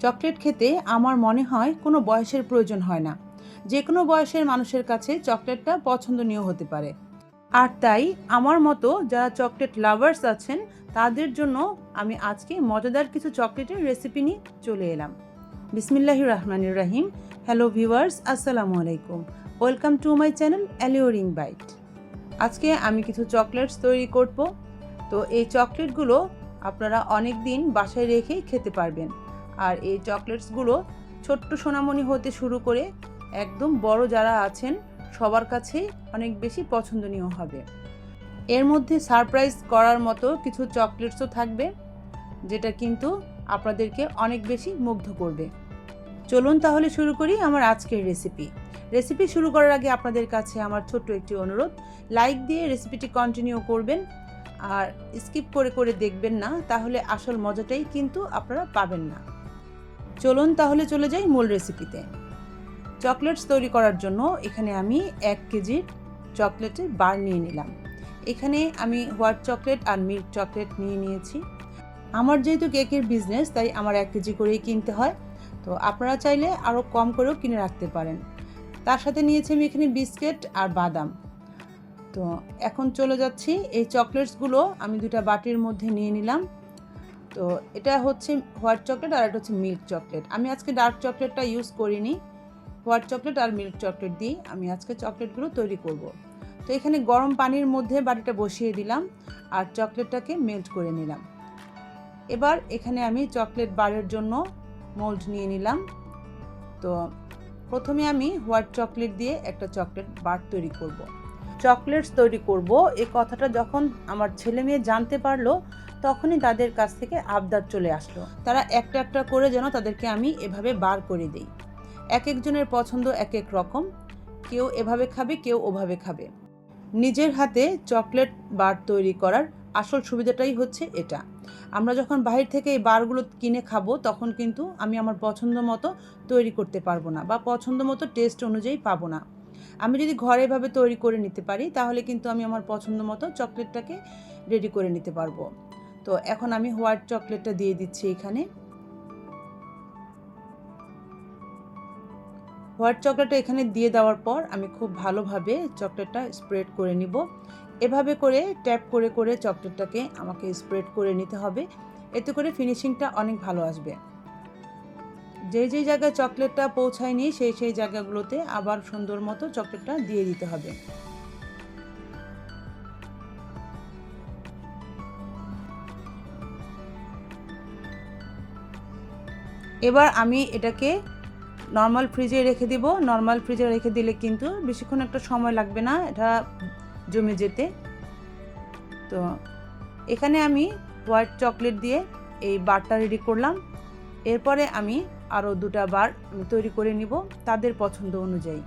Chocolate খেতে আমার মনে হয় কোনো বয়সের প্রয়োজন হয় না। যে কোনো বয়সের মানুষের কাছে চকলেটটা পছন্দনীয় হতে পারে। আর তাই আমার মতো যারা চকলেট লাভার্স আছেন, তাদের জন্য আমি আজকে মজাদার কিছু চকলেটের রেসিপি নিয়ে চলে এলাম। বিসমিল্লাহ রহমানুর রাহিম। হ্যালো ভিউয়ার্স, আসসালামু আলাইকুম। Welcome to my channel alluring bite. আজকে আমি কিছু চকলেটস তৈরি করব। তো এই চকলেটগুলো আপনারা অনেক দিন বাসায় রেখেই খেতে পারবেন। আর এই চকলেটসগুলো ছোট্ট সোনামণি হতে শুরু করে একদম বড় যারা আছেন, সবার কাছেই অনেক বেশি পছন্দনীয় হবে। এর মধ্যে সারপ্রাইজ করার মতো কিছু চকলেটসও থাকবে, যেটা কিন্তু আপনাদেরকে অনেক বেশি মুগ্ধ করবে। চলুন তাহলে শুরু করি আমার আজকের রেসিপি। রেসিপি শুরু করার আগে আপনাদের কাছে আমার ছোট্ট একটি অনুরোধ, লাইক দিয়ে রেসিপিটি কন্টিনিউ করবেন আর স্কিপ করে করে দেখবেন না, তাহলে আসল মজাটাই কিন্তু আপনারা পাবেন না। চলুন তাহলে চলে যাই মূল রেসিপিতে চকলেটস তৈরি করার জন্য এখানে আমি এক কেজির চকলেটের বার নিয়ে নিলাম। এখানে আমি হোয়াইট চকলেট আর মিল্ক চকলেট নিয়ে নিয়েছি। আমার যেহেতু কেকের বিজনেস তাই আমার এক কেজি করেই কিনতে হয়। তো আপনারা চাইলে আরও কম করেও কিনে রাখতে পারেন। তার সাথে নিয়েছি আমি এখানে বিস্কিট আর বাদাম। তো এখন চলে যাচ্ছি। এই চকলেটসগুলো আমি দুটা বাটির মধ্যে নিয়ে নিলাম। তো এটা হচ্ছে হোয়াইট চকলেট আর এটা হচ্ছে মিল্ক চকলেট আমি আজকে ডার্ক চকলেটটা ইউজ করিনি। হোয়াইট চকলেট আর মিল্ক চকলেট দিয়ে আমি আজকে চকলেটগুলো তৈরি করব। তো এখানে গরম পানির মধ্যে বাটিটা বসিয়ে দিলাম আর চকলেটটাকে মেল্ট করে নিলাম। এবার এখানে আমি চকলেট বারের জন্য মোল্ড নিয়ে নিলাম। তো প্রথমে আমি হোয়াইট চকলেট দিয়ে একটা চকলেট বার তৈরি করব। চকলেটস তৈরি করব। এই কথাটা যখন আমার ছেলে মেয়ে জানতে পারল তখনই তাদের কাছ থেকে আবদার চলে আসলো। তারা একটা একটা করে যেন তাদেরকে আমি এভাবে বার করে দিই। এক একজনের পছন্দ এক এক রকম। কেউ এভাবে খাবে, কেউ ওভাবে খাবে। নিজের হাতে চকলেট বার তৈরি করার আসল সুবিধাটাই হচ্ছে এটা। আমরা যখন বাহির থেকে এই বারগুলো কিনে খাব, তখন কিন্তু আমি আমার পছন্দ মতো তৈরি করতে পারব না বা পছন্দ মতো টেস্ট অনুযায়ী পাবো না। আমি যদি ঘরে এভাবে তৈরি করে নিতে পারি, তাহলে কিন্তু আমি আমার পছন্দ মতো চকলেটটাকে রেডি করে নিতে পারব। তো এখন আমি হোয়াইট চকলেটটা দিয়ে দিচ্ছি এখানে। হোয়াইট চকলেটটা এখানে দিয়ে দেওয়ার পর আমি খুব ভালোভাবে চকলেটটা স্প্রেড করে নিব। এভাবে করে ট্যাপ করে করে চকলেটটাকে আমাকে স্প্রেড করে নিতে হবে। এতে করে ফিনিশিংটা অনেক ভালো আসবে। যেই যেই জায়গায় চকলেটটা পৌঁছায়নি, সেই সেই জায়গাগুলোতে আবার সুন্দর মতো চকলেটটা দিয়ে দিতে হবে। এবার আমি এটাকে নর্মাল ফ্রিজে রেখে দিব। নর্মাল ফ্রিজে রেখে দিলে কিন্তু বেশিক্ষণ একটা সময় লাগবে না এটা জমে যেতে। তো এখানে আমি হোয়াইট চকলেট দিয়ে এই বারটা রেডি করলাম। এরপরে আমি আরও দুটা বার তৈরি করে নিব তাদের পছন্দ অনুযায়ী।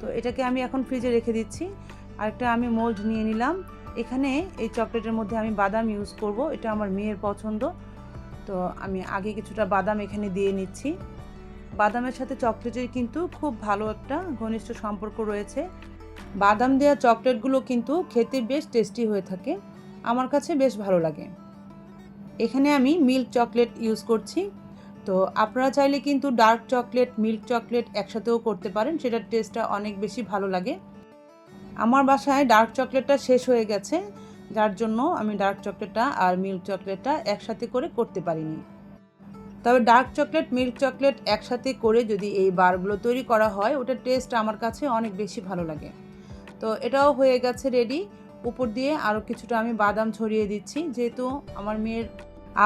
তো এটাকে আমি এখন ফ্রিজে রেখে দিচ্ছি। আরেকটা আমি মোল্ড নিয়ে নিলাম। এখানে এই চকলেটের মধ্যে আমি বাদাম ইউজ করব, এটা আমার মেয়ের পছন্দ। তো আমি আগে কিছুটা বাদাম এখানে দিয়ে নিচ্ছি। বাদামের সাথে চকলেটের কিন্তু খুব ভালো একটা ঘনিষ্ঠ সম্পর্ক রয়েছে। বাদাম দেওয়া চকলেটগুলো কিন্তু খেতে বেশ টেস্টি হয়ে থাকে। আমার কাছে বেশ ভালো লাগে। এখানে আমি মিল্ক চকলেট ইউজ করছি। তো আপনারা চাইলে কিন্তু ডার্ক চকলেট, মিল্ক চকলেট একসাথেও করতে পারেন। সেটার টেস্টটা অনেক বেশি ভালো লাগে। আমার বাসায় ডার্ক চকলেটটা শেষ হয়ে গেছে। যার জন্য আমি ডার্ক চকলেটটা আর মিল্ক চকলেটটা একসাথে করে করতে পারিনি। তবে ডার্ক চকলেট মিল্ক চকলেট একসাথে করে যদি এই বারগুলো তৈরি করা হয়, ওটার টেস্ট আমার কাছে অনেক বেশি ভালো লাগে। তো এটাও হয়ে গেছে রেডি উপর দিয়ে আরও কিছুটা আমি বাদাম ছড়িয়ে দিচ্ছি। যেহেতু আমার মেয়ের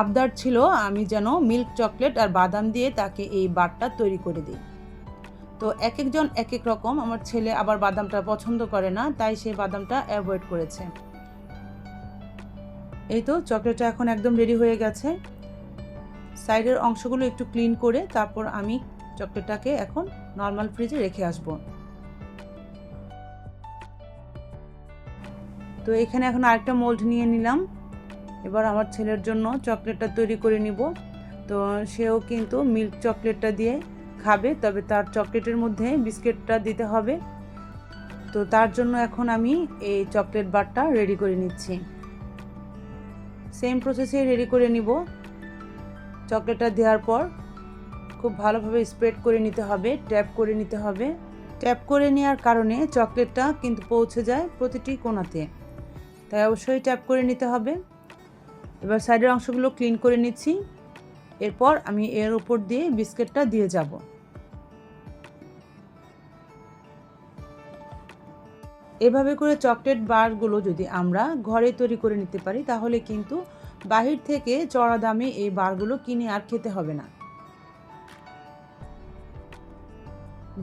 আবদার ছিল, আমি যেন মিল্ক চকলেট আর বাদাম দিয়ে তাকে এই বারটা তৈরি করে দিই। তো এক একজন এক এক রকম। আমার ছেলে আবার বাদামটা পছন্দ করে না, তাই সে বাদামটা অ্যাভয়েড করেছে। এই তো, চকলেটটা এখন একদম রেডি হয়ে গেছে। সাইডের অংশগুলো একটু ক্লিন করে তারপর আমি চকলেটটাকে এখন নর্মাল ফ্রিজে রেখে আসব। তো এখানে এখন আরেকটা মোল্ড নিয়ে নিলাম। এবার আমার ছেলের জন্য চকলেটটা তৈরি করে নিব। তো সেও কিন্তু মিল্ক চকলেটটা দিয়ে খাবে, তবে তার চকলেটের মধ্যে বিস্কিটটা দিতে হবে। তো তার জন্য এখন আমি এই চকলেট বারটা রেডি করে নিচ্ছি। সেম প্রসেসে রেডি করে নিব। চকলেটটা দেওয়ার পর খুব ভালোভাবে স্প্রেড করে নিতে হবে ট্যাপ করে নিতে হবে। ট্যাপ করে নেওয়ার কারণে চকলেটটা কিন্তু পৌঁছে যায় প্রতিটি কোণাতে। তাই অবশ্যই ট্যাপ করে নিতে হবে। এবার সাইডের অংশগুলো ক্লিন করে নিচ্ছি। এরপর আমি এর উপর দিয়ে বিস্কিটটা দিয়ে যাব। এভাবে করে চকলেট বারগুলো যদি আমরা ঘরে তৈরি করে নিতে পারি, তাহলে কিন্তু বাহির থেকে চড়া দামে এই বারগুলো কিনে আর খেতে হবে না।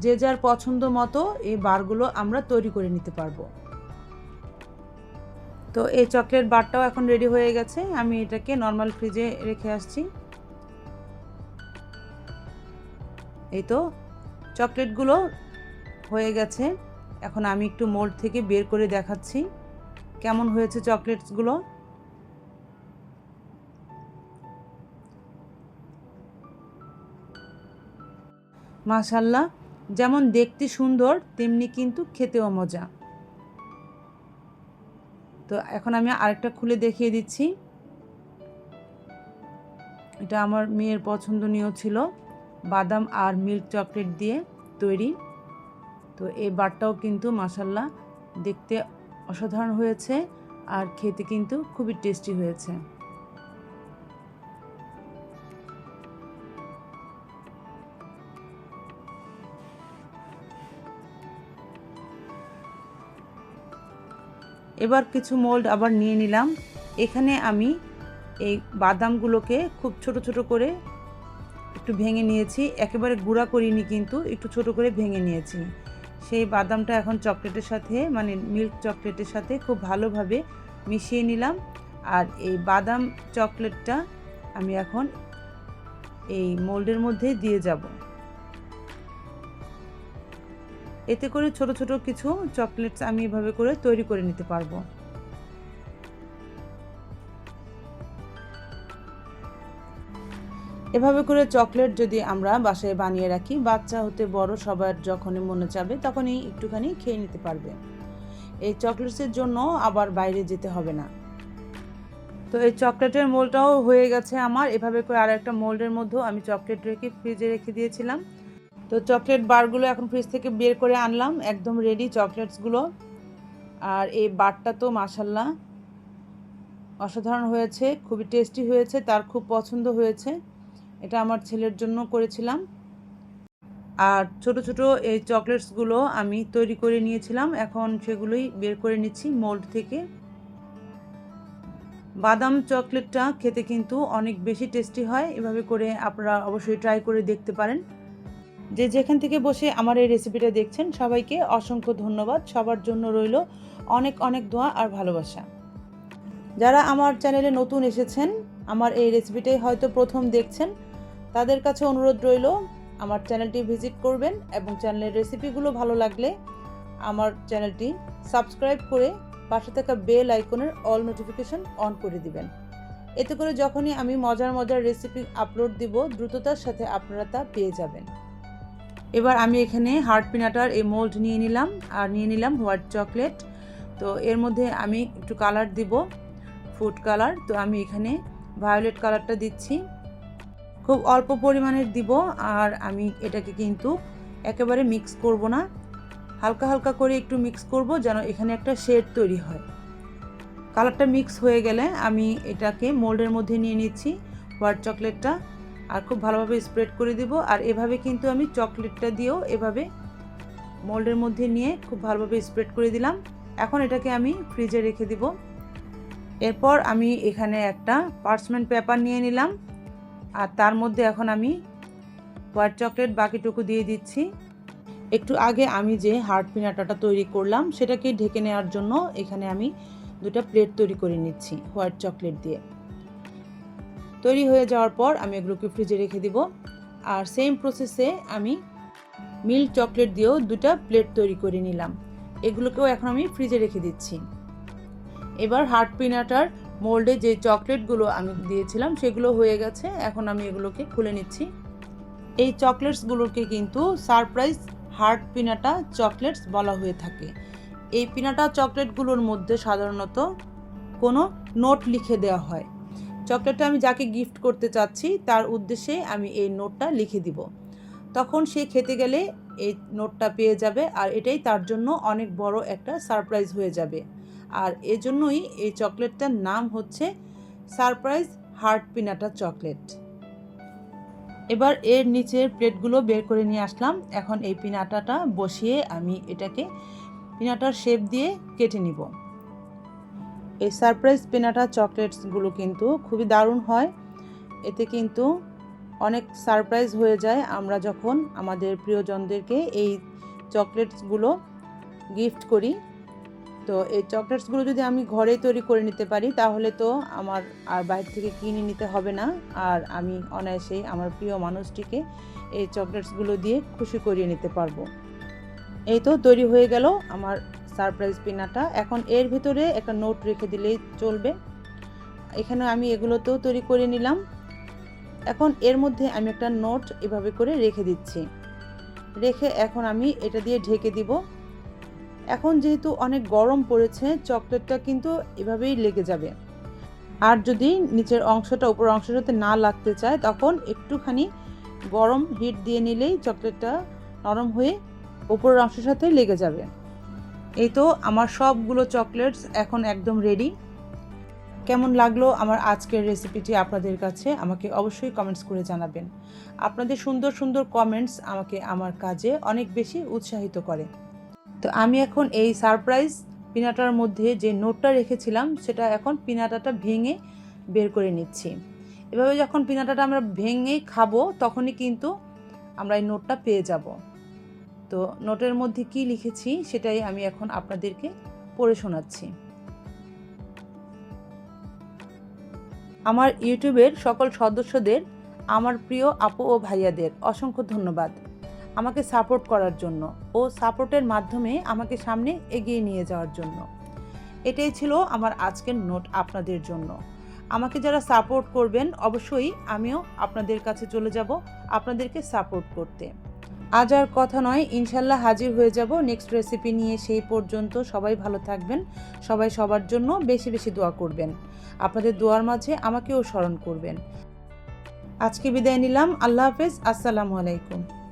যে যার পছন্দ মতো এই বারগুলো আমরা তৈরি করে নিতে পারব। তো এই চকলেট বারটাও এখন রেডি হয়ে গেছে। আমি এটাকে নর্মাল ফ্রিজে রেখে আসছি। এই তো চকলেটগুলো হয়ে গেছে। এখন আমি একটু মোল্ড থেকে বের করে দেখাচ্ছি। কেমন হয়েছে চকলেটসগুলো মাশাল্লাহ যেমন দেখতে সুন্দর, তেমনি কিন্তু খেতেও মজা। তো এখন আমি আরেকটা খুলে দেখিয়ে দিচ্ছি। এটা আমার মেয়ের পছন্দনীয় ছিল। বাদাম আর মিল্ক চকলেট দিয়ে তৈরি। তো এই বারটাও কিন্তু মাসাল্লাহ দেখতে অসাধারণ হয়েছে আর খেতে কিন্তু খুবই টেস্টি হয়েছে। এবার কিছু মোল্ড আবার নিয়ে নিলাম। এখানে আমি এই বাদামগুলোকে খুব ছোট ছোট করে একটু ভেঙে নিয়েছি। একেবারে গুঁড়া করিনি কিন্তু একটু ছোট করে ভেঙে নিয়েছি। সেই বাদামটা এখন চকলেটের সাথে মানে মিল্ক চকলেটের সাথে খুব ভালোভাবে মিশিয়ে নিলাম। আর এই বাদাম চকলেটটা আমি এখন এই মোল্ডের মধ্যে দিয়ে যাব। এতে করে ছোট ছোট কিছু চকলেটস আমি এভাবে করে তৈরি করে নিতে পারব। এভাবে করে চকলেট যদি আমরা বাসায় বানিয়ে রাখি, বাচ্চা হতে বড় সবার যখনই মনে চাবে তখনই একটুখানি খেয়ে নিতে পারবে। এই চকলেটসের জন্য আবার বাইরে যেতে হবে না। তো এই চকলেটের মোলটাও হয়ে গেছে আমার। এভাবে করে আর একটা মোল্ডের মধ্যেও আমি চকলেট রেখে ফ্রিজে রেখে দিয়েছিলাম। তো চকলেট বারগুলো এখন ফ্রিজ থেকে বের করে আনলাম, একদম রেডি চকলেটসগুলো আর এই বারটা তো মাসাল্লাহ অসাধারণ হয়েছে, খুবই টেস্টি হয়েছে, তার খুব পছন্দ হয়েছে। এটা আমার ছেলের জন্য করেছিলাম। আর ছোট ছোট এই চকলেটসগুলো আমি তৈরি করে নিয়েছিলাম। এখন সেগুলোই বের করে নিচ্ছি মোল্ড থেকে। বাদাম চকলেটটা খেতে কিন্তু অনেক বেশি টেস্টি হয়। এভাবে করে আপনারা অবশ্যই ট্রাই করে দেখতে পারেন। যে যেখান থেকে বসে আমার এই রেসিপিটা দেখছেন, সবাইকে অসংখ্য ধন্যবাদ। সবার জন্য রইল অনেক অনেক দোয়া আর ভালোবাসা। যারা আমার চ্যানেলে নতুন এসেছেন, আমার এই রেসিপিটাই হয়তো প্রথম দেখছেন তাদের কাছে অনুরোধ রইল, আমার চ্যানেলটি ভিজিট করবেন এবং চ্যানেলের রেসিপিগুলো ভালো লাগলে আমার চ্যানেলটি সাবস্ক্রাইব করে পাশে থাকা বেল আইকনের অল নোটিফিকেশন অন করে দিবেন। এতে করে যখনই আমি মজার মজার রেসিপি আপলোড দিব, দ্রুততার সাথে আপনারা তা পেয়ে যাবেন। এবার আমি এখানে হার্ড পিনাটার এই মোল্ড নিয়ে নিলাম, আর নিয়ে নিলাম হোয়াইট চকলেট। তো এর মধ্যে আমি একটু কালার দিব, ফুড কালার। তো আমি এখানে ভায়োলেট কালারটা দিচ্ছি। খুব অল্প পরিমাণের দিব আর আমি এটাকে কিন্তু একেবারে মিক্স করব না। হালকা হালকা করে একটু মিক্স করব যেন এখানে একটা শেড তৈরি হয়। কালারটা মিক্স হয়ে গেলে আমি এটাকে মোল্ডের মধ্যে নিয়ে নিচ্ছি হোয়াইট চকলেটটা আর খুব ভালোভাবে স্প্রেড করে দিব। আর এভাবে কিন্তু আমি চকলেটটা দিয়েও এভাবে মোল্ডের মধ্যে নিয়ে খুব ভালোভাবে স্প্রেড করে দিলাম। এখন এটাকে আমি ফ্রিজে রেখে দিব। এরপর আমি এখানে একটা পার্চমেন্ট পেপার নিয়ে নিলাম। আর তার মধ্যে এখন আমি হোয়াইট চকলেট বাকিটুকু দিয়ে দিচ্ছি। একটু আগে আমি যে হার্ড পিনাটাটা তৈরি করলাম, সেটাকে ঢেকে নেওয়ার জন্য এখানে আমি দুটা প্লেট তৈরি করে নিচ্ছি হোয়াইট চকলেট দিয়ে। তৈরি হয়ে যাওয়ার পর আমি এগুলোকে ফ্রিজে রেখে দিব। আর সেম প্রসেসে আমি মিল্ক চকলেট দিয়েও দুটা প্লেট তৈরি করে নিলাম। এগুলোকেও এখন আমি ফ্রিজে রেখে দিচ্ছি। এবার হার্ড পিনাটার মোল্ডে যে চকলেটগুলো আমি দিয়েছিলাম, সেগুলো হয়ে গেছে। এখন আমি এগুলোকে খুলে নিচ্ছি। এই চকলেটসগুলোকে কিন্তু সারপ্রাইজ হার্ট পিনাটা চকলেটস বলা হয়ে থাকে। এই পিনাটা চকলেটগুলোর মধ্যে সাধারণত কোনো নোট লিখে দেওয়া হয়। চকলেটটা আমি যাকে গিফট করতে চাচ্ছি, তার উদ্দেশ্যে আমি এই নোটটা লিখে দিব। তখন সে খেতে গেলে এই নোটটা পেয়ে যাবে, আর এটাই তার জন্য অনেক বড় একটা সারপ্রাইজ হয়ে যাবে। আর এজন্যই এই চকলেটটার নাম হচ্ছে সারপ্রাইজ হার্ট পিনাটা চকলেট। এবার এর নিচের প্লেটগুলো বের করে নিয়ে আসলাম। এখন এই পিনাটাটা বসিয়ে আমি এটাকে পিনাটার শেপ দিয়ে কেটে নিব। এই সারপ্রাইজ পিনাটা চকলেটসগুলো কিন্তু খুবই দারুণ হয়। এতে কিন্তু অনেক সারপ্রাইজ হয়ে যায়। আমরা যখন আমাদের প্রিয়জনদেরকে এই চকলেটসগুলো গিফট করি তো এই চকলেটসগুলো যদি আমি ঘরেই তৈরি করে নিতে পারি, তাহলে তো আমার আর বাইরে থেকে কিনে নিতে হবে না। আর আমি অনায়াসেই আমার প্রিয় মানুষটিকে এই চকলেটসগুলো দিয়ে খুশি করিয়ে নিতে পারব। এই তো তৈরি হয়ে গেল আমার সারপ্রাইজ পিনাটা। এখন এর ভিতরে একটা নোট রেখে দিলেই চলবে। এখানে আমি এগুলোতেও তৈরি করে নিলাম। এখন এর মধ্যে আমি একটা নোট এভাবে করে রেখে দিচ্ছি। রেখে এখন আমি এটা দিয়ে ঢেকে দিব। এখন যেহেতু অনেক গরম পড়েছে, চকলেটটা কিন্তু এভাবেই লেগে যাবে। আর যদি নিচের অংশটা উপর অংশটাতে না লাগতে চায়, তখন একটুখানি গরম হিট দিয়ে নিলেই চকলেটটা নরম হয়ে উপরের অংশের সাথে লেগে যাবে। এই তো আমার সবগুলো চকলেটস এখন একদম রেডি কেমন লাগল আমার আজকের রেসিপিটি আপনাদের কাছে? আমাকে অবশ্যই কমেন্টস করে জানাবেন। আপনাদের সুন্দর সুন্দর কমেন্টস আমাকে আমার কাজে অনেক বেশি উৎসাহিত করে। তো আমি এখন এই সারপ্রাইজ পিনাটার মধ্যে যে নোটটা রেখেছিলাম, সেটা এখন পিনাটাটা ভেঙে বের করে নিচ্ছি। এভাবে যখন পিনাটাটা আমরা ভেঙে খাব, তখনই কিন্তু আমরা এই নোটটা পেয়ে যাব। তো নোটের মধ্যে কি লিখেছি, সেটাই আমি এখন আপনাদেরকে পড়ে শোনাচ্ছি। আমার ইউটিউবের সকল সদস্যদের, আমার প্রিয় আপু ও ভাইয়াদের অসংখ্য ধন্যবাদ। আমাকে সাপোর্ট করার জন্য ও সাপোর্টের মাধ্যমে আমাকে সামনে এগিয়ে নিয়ে যাওয়ার জন্য। এটাই ছিল আমার আজকের নোট আপনাদের জন্য। আমাকে যারা সাপোর্ট করবেন, অবশ্যই আমিও আপনাদের কাছে চলে যাব আপনাদেরকে সাপোর্ট করতে। আজ আর কথা নয়, ইনশাল্লাহ হাজির হয়ে যাব নেক্সট রেসিপি নিয়ে সেই পর্যন্ত। সবাই ভালো থাকবেন, সবাই সবার জন্য বেশি বেশি দোয়া করবেন। আপনাদের দোয়ার মাঝে আমাকেও স্মরণ করবেন। আজকে বিদায় নিলাম, আল্লাহ হাফেজ, আসসালামু আলাইকুম।